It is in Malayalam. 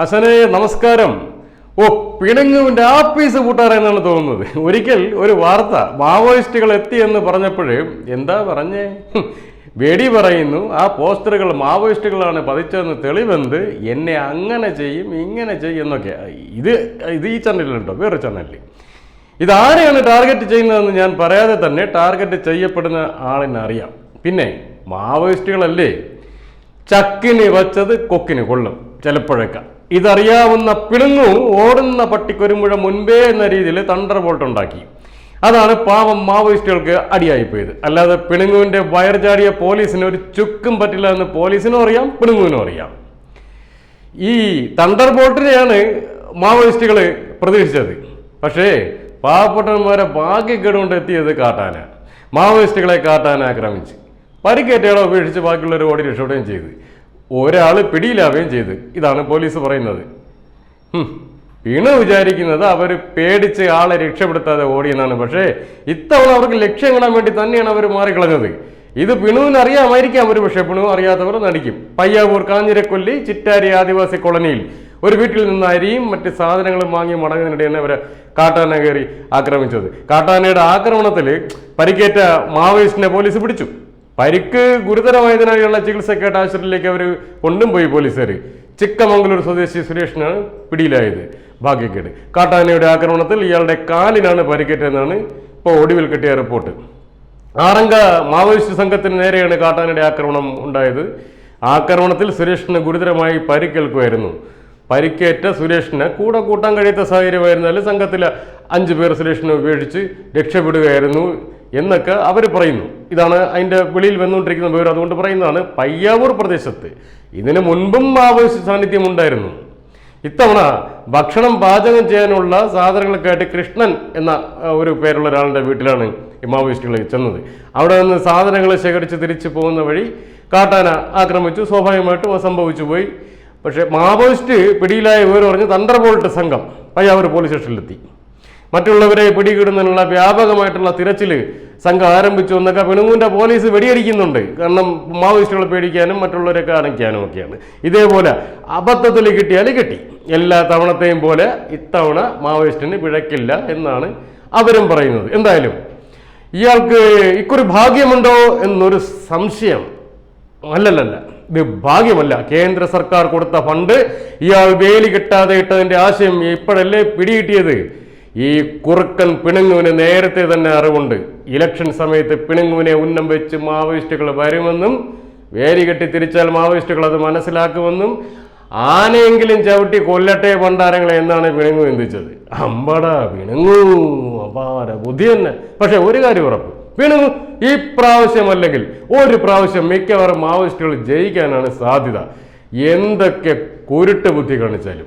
ഹസനെ നമസ്കാരം. ഓ പിണങ്ങുവിന്റെ ആപ്പീസ് കൂട്ടാറെന്നാണ് തോന്നുന്നത്. ഒരിക്കൽ ഒരു വാർത്ത മാവോയിസ്റ്റുകൾ എത്തി എന്ന് പറഞ്ഞപ്പോഴേ എന്താ പറഞ്ഞേ? വെടി പറയുന്നു. ആ പോസ്റ്ററുകൾ മാവോയിസ്റ്റുകളാണ് പതിച്ചതെന്ന് തെളിവെന്ത് എന്നെ അങ്ങനെ ചെയ്യും ഇങ്ങനെ ചെയ്യും എന്നൊക്കെ. ഇത് ഇത് ഈ ചാനലിലുണ്ടോ? വേറൊരു ചാനലിൽ ഇതാരെയാണ് ടാർഗറ്റ് ചെയ്യുന്നതെന്ന് ഞാൻ പറയാതെ തന്നെ ടാർഗറ്റ് ചെയ്യപ്പെടുന്ന ആളിനറിയാം പിന്നെ മാവോയിസ്റ്റുകളല്ലേ? ചക്കിന് വച്ചത് കൊക്കിന് കൊള്ളും. ചിലപ്പോഴൊക്കെ. ഇതറിയാവുന്ന പിണുങ്ങു ഓടുന്ന പട്ടിക്കൊരുമുഴ മുൻപേ എന്ന രീതിയിൽ തണ്ടർ ബോൾട്ട് ഉണ്ടാക്കി. അതാണ് പാവം മാവോയിസ്റ്റുകൾക്ക് അടിയായിപ്പോയത്. അല്ലാതെ പിണുങ്ങുവിന്റെ വയർ ചാടിയ പോലീസിന് ഒരു ചുക്കും പറ്റില്ല എന്ന് പോലീസിനും അറിയാം പിണുങ്ങുവിനും അറിയാം. ഈ തണ്ടർ ബോൾട്ടിനെയാണ് മാവോയിസ്റ്റുകൾ പ്രതീക്ഷിച്ചത് പക്ഷേ പാവപ്പെട്ടവന്മാരെ ബാക്കി കൊണ്ട് എത്തിയത് കാട്ടാന. മാവോയിസ്റ്റുകളെ കാട്ടാന ആക്രമിച്ച്. പരിക്കേറ്റയാളെ ഉപേക്ഷിച്ച് ബാക്കിയുള്ളവർ ഓടി രക്ഷപ്പെടുകയും ചെയ്തു. ഒരാൾ പിടിയിലാവുകയും ചെയ്തു. ഇതാണ് പോലീസ് പറയുന്നത്. വീണ് വിചാരിക്കുന്നത് അവർ പേടിച്ച് ആളെ രക്ഷപ്പെടുത്താതെ ഓടിയെന്നാണ്. പക്ഷേ ഇത്തവണ അവർക്ക് ലക്ഷ്യം കാണാൻ വേണ്ടി തന്നെയാണ് അവർ മാറിക്കളഞ്ഞത്. ഇത് പിണുവിന് അറിയാമായിരിക്കാം ഒരു പക്ഷേ പിണു അറിയാത്തവർ നടിക്കും. പയ്യാവൂർ കാഞ്ഞിരക്കൊല്ലി ചിറ്റാരി ആദിവാസി കോളനിയിൽ. ഒരു വീട്ടിൽ നിന്ന് അരിയും മറ്റ് സാധനങ്ങളും വാങ്ങി മടങ്ങുന്നതിനിടെയാണ് അവരെ കാട്ടാന കയറി ആക്രമിച്ചത്. കാട്ടാനയുടെ ആക്രമണത്തിൽ പരിക്കേറ്റ മാവോയിസ്റ്റിനെ പോലീസ് പിടിച്ചു. പരിക്ക് ഗുരുതരമായതിനായുള്ള ചികിത്സക്കായിട്ട് ആശുപത്രിയിലേക്ക് അവർ കൊണ്ടുപോയി പോലീസുകാർ ചിക്കമംഗലൂർ സ്വദേശി സുരേഷിനാണ് പിടിയിലായത്. ഭാഗ്യക്കേട്. കാട്ടാനയുടെ ആക്രമണത്തിൽ ഇയാളുടെ കാലിനാണ് പരിക്കേറ്റതെന്നാണ് ഇപ്പോൾ ഒടുവിൽ കിട്ടിയ റിപ്പോർട്ട്. ആറംഗ മാവോയിസ്റ്റ് സംഘത്തിന് നേരെയാണ് കാട്ടാനയുടെ ആക്രമണം ഉണ്ടായത്. ആക്രമണത്തിൽ സുരേഷിന് ഗുരുതരമായി പരിക്കേൽക്കുമായിരുന്നു. പരിക്കേറ്റ സുരേഷിന് കൂടെ കൂട്ടാൻ കഴിയാത്ത സാഹചര്യമായിരുന്നാലും സംഘത്തിലെ അഞ്ചു പേർ സുരേഷിനെ ഉപേക്ഷിച്ച് രക്ഷപ്പെടുകയായിരുന്നു. എന്നൊക്കെ അവർ പറയുന്നു. ഇതാണ് അതിന്റെ വെളിയിൽ വന്നുകൊണ്ടിരിക്കുന്ന വിവരം. അതുകൊണ്ട് പറയുന്നതാണ് പയ്യാവൂർ പ്രദേശത്ത് ഇതിനു മുൻപും മാവോയിസ്റ്റ് സാന്നിധ്യം ഉണ്ടായിരുന്നു ഇത്തവണ ഭക്ഷണം പാചകം ചെയ്യാനുള്ള സാധനങ്ങൾക്കായിട്ട് കൃഷ്ണൻ എന്ന ഒരു പേരുള്ള ഒരാളുടെ വീട്ടിലാണ് ഈ മാവോയിസ്റ്റുകൾ ചെന്നത്. അവിടെ നിന്ന് സാധനങ്ങൾ ശേഖരിച്ച് തിരിച്ചു പോകുന്ന വഴി കാട്ടാന ആക്രമിച്ചു. സ്വാഭാവികമായിട്ടും അത് സംഭവിച്ചു പോയി. പക്ഷേ മാവോയിസ്റ്റ് പിടിയിലായ വിവരം പറഞ്ഞ് തണ്ടർബോൾട്ട് സംഘം പയ്യാവൂർ പോലീസ് സ്റ്റേഷനിലെത്തി. മറ്റുള്ളവരെ പിടികിടുന്നതിനുള്ള വ്യാപകമായിട്ടുള്ള തിരച്ചിൽ സംഘം ആരംഭിച്ചു എന്നൊക്കെ പെണുങ്ങൂന്റെ പോലീസ് വെടിയടിക്കുന്നുണ്ട്. കാരണം മാവോയിസ്റ്റുകളെ പേടിക്കാനും മറ്റുള്ളവരൊക്കെ അണയ്ക്കാനും ഒക്കെയാണ്. ഇതേപോലെ അബദ്ധത്തിൽ കിട്ടിയാൽ കിട്ടി. എല്ലാ തവണത്തെയും പോലെ ഇത്തവണ മാവോയിസ്റ്റിന് പിഴക്കില്ല എന്നാണ് അവരും പറയുന്നത്. എന്തായാലും ഇയാൾക്ക് ഇക്കുറി ഭാഗ്യമുണ്ടോ എന്നൊരു സംശയം അല്ലല്ലല്ല. ഇത് ഭാഗ്യമല്ല. കേന്ദ്ര സർക്കാർ കൊടുത്ത ഫണ്ട് ഇയാൾ വേലി കിട്ടാതെ ഇട്ടതിന്റെ ആശയം ഇപ്പോഴല്ലേ പിടികിട്ടിയത്? ഈ കുറുക്കൻ പിണങ്ങുവിന് നേരത്തെ തന്നെ അറിവുണ്ട്. ഇലക്ഷൻ സമയത്ത് പിണങ്ങുവിനെ ഉന്നം വെച്ച് മാവോയിസ്റ്റുകൾ വരുമെന്നും വേലി കെട്ടി തിരിച്ചാൽ മാവോയിസ്റ്റുകൾ അത് മനസ്സിലാക്കുമെന്നും ആനയെങ്കിലും ചവിട്ടി കൊല്ലട്ടെ ഭണ്ഡാരങ്ങൾ എന്നാണ് പിണങ്ങു ചിന്തിച്ചത്. അമ്പട പിണങ്ങു അപാര ബുദ്ധി തന്നെ. പക്ഷെ ഒരു കാര്യം ഉറപ്പ്. പിണങ്ങു ഈ പ്രാവശ്യം അല്ലെങ്കിൽ ഒരു പ്രാവശ്യം മിക്കവാറും മാവോയിസ്റ്റുകൾ ജയിക്കാനാണ് സാധ്യത. എന്തൊക്കെ കുരുട്ട് ബുദ്ധി കാണിച്ചാലും.